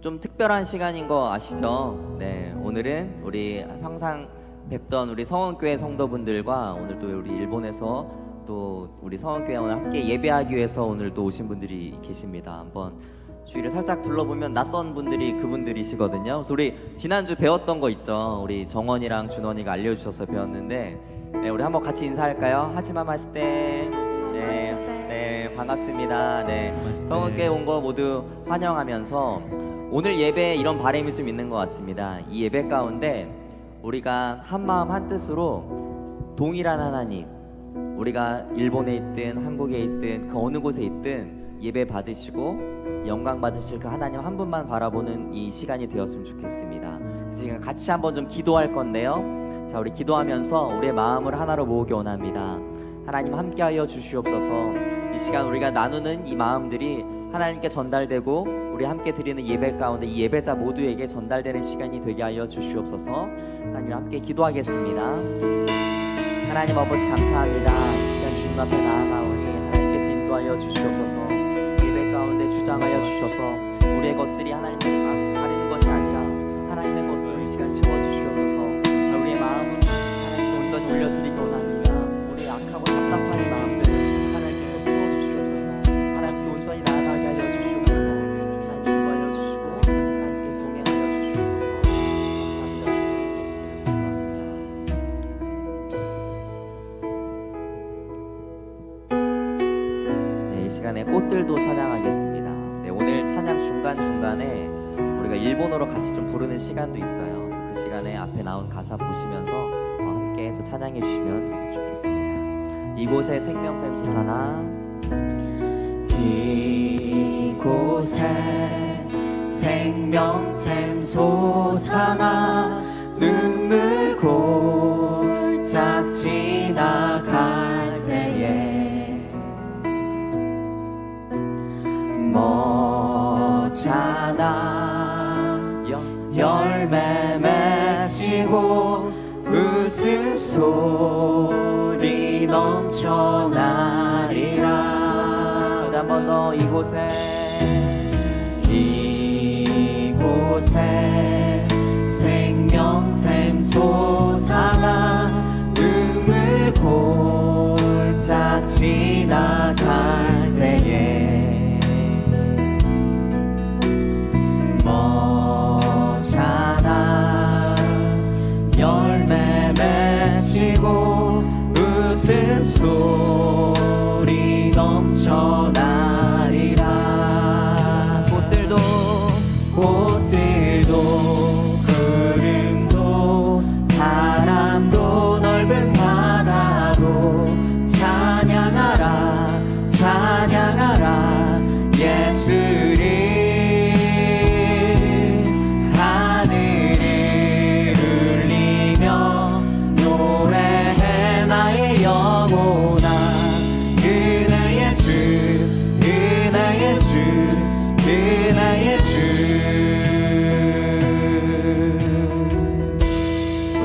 좀 특별한 시간인 거 아시죠? 네, 오늘은 우리 항상 뵙던 우리 성원교회 성도분들과 오늘 또 우리 일본에서 또 우리 성원교회 오늘 함께 예배하기 위해서 오늘 또 오신 분들이 계십니다. 한번 주위를 살짝 둘러보면 낯선 분들이 그분들이시거든요. 그래서 우리 지난주 배웠던 거 있죠? 우리 정원이랑 준원이가 알려주셔서 배웠는데 네, 우리 한번 같이 인사할까요? 하지마 마시떼. 네, 네, 반갑습니다. 네, 성원교회 온거 모두 환영하면서 오늘 예배에 이런 바람이 좀 있는 것 같습니다. 이 예배 가운데 우리가 한 마음 한 뜻으로 동일한 하나님, 우리가 일본에 있든 한국에 있든 그 어느 곳에 있든 예배 받으시고 영광 받으실 그 하나님 한 분만 바라보는 이 시간이 되었으면 좋겠습니다. 지금 같이 한번 좀 기도할 건데요. 자, 우리 기도하면서 우리의 마음을 하나로 모으기 원합니다. 하나님 함께하여 주시옵소서. 이 시간 우리가 나누는 이 마음들이 하나님께 전달되고 우리 함께 드리는 예배 가운데 이 예배자 모두에게 전달되는 시간이 되게 하여 주시옵소서. 하나님 함께 기도하겠습니다. 하나님 아버지 감사합니다. 이 시간 주님 앞에 나아가오니 하나님께서 인도하여 주시옵소서. 예배 가운데 주장하여 주셔서 우리의 것들이 하나님을 가리는 것이 아니라 하나님의 것으로 이 시간 채워 주시옵소서. 자, 우리의 마음은 하나님께 온전히 올려드리기 원합니다. 우리의 악하고 답답한 이 마음 중간 중간에 우리가 일본어로 같이 좀 부르는 시간도 있어요. 그래서 그 시간에 앞에 나온 가사 보시면서 어, 함께 또 찬양해 주시면 좋겠습니다. 이곳에 생명샘 솟아나 이곳에 생명샘 솟아나 눈물 골짝 지나갈 영 열매 맺히고 웃음소리 넘쳐나리라. 한번 더 이곳에 이곳에 소리 넘쳐나리라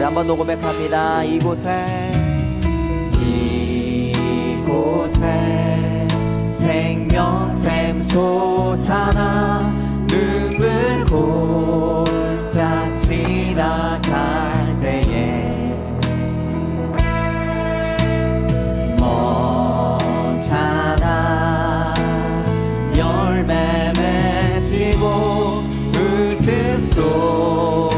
한번 더 고백합니다. 이곳에 이곳에 생명샘 솟아나 눈물 골짝 지나갈 때에 머잖아 열매 맺히고 웃음소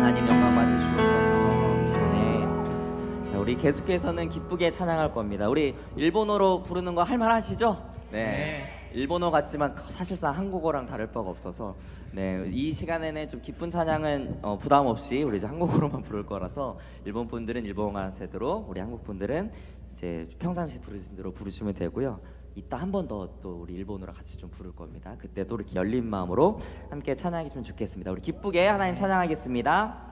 하나님 영광 받으시옵소서. 우리 계속해서는 기쁘게 찬양할 겁니다. 우리 일본어로 부르는 거 할만하시죠? 네. 일본어 같지만 사실상 한국어랑 다를 바가 없어서 네, 이 시간에는 좀 기쁜 찬양은 어, 부담 없이 우리 이제 한국어로만 부를 거라서 일본 분들은 일본어 세대로 우리 한국 분들은 이제 평상시 부르신 대로 부르시면 되고요. 이따 한 번 더 또 우리 일본어로 같이 좀 부를 겁니다. 그때도 이렇게 열린 마음으로 함께 찬양했으면 좋겠습니다. 우리 기쁘게 하나님 찬양하겠습니다.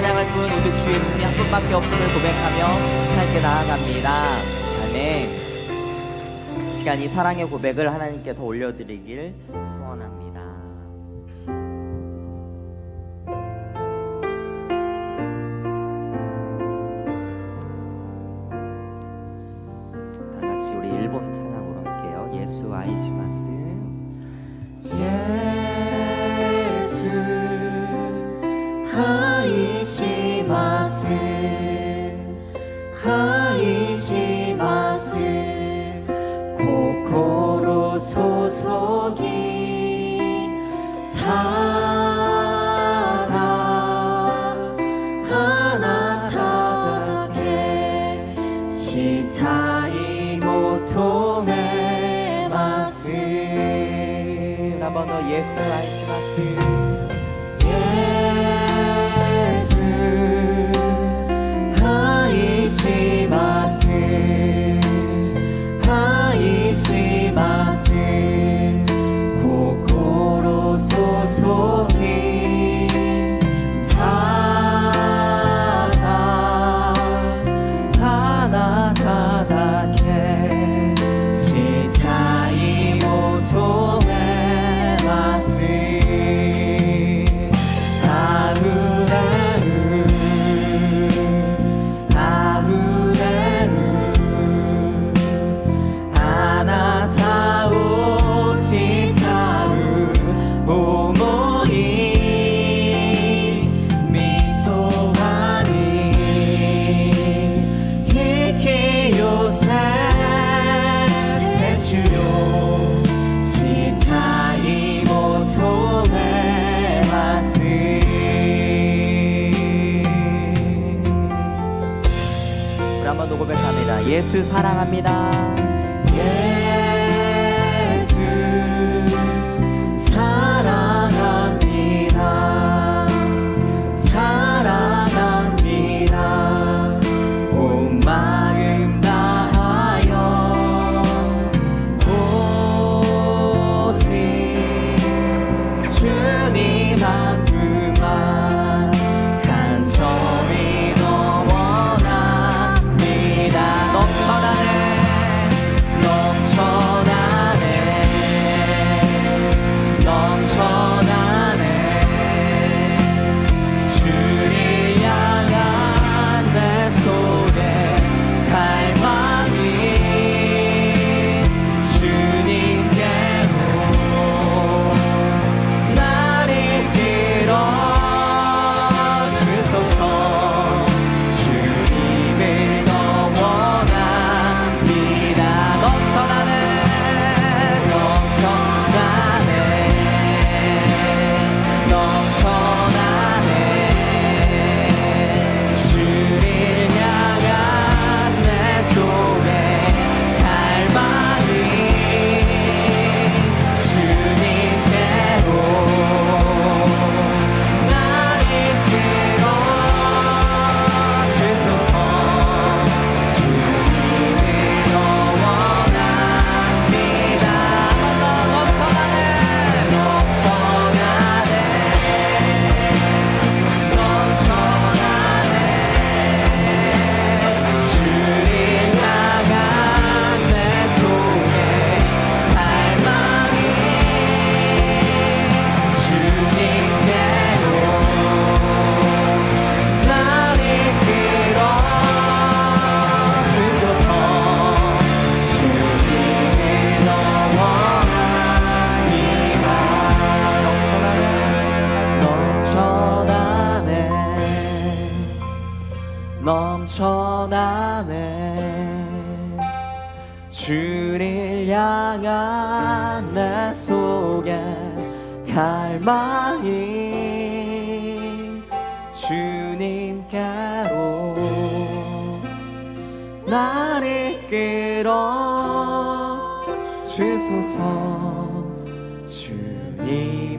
찬양할 뿐 우리 주의 신이 한 분밖에 없음을 고백하며 함께 나아갑니다. 아멘. 시간이 사랑의 고백을 하나님께 더 올려드리길 소원합니다. 다 같이 우리 일본 찬양으로 할게요. 예수 아이지만. 시타이 고통의 말씀 한번 더 예수 아이시 말씀 예수 사랑합니다. 예. จากออก 주를 향한 내 속에 갈망이 주님께로 나를 끌어 주소서 주님.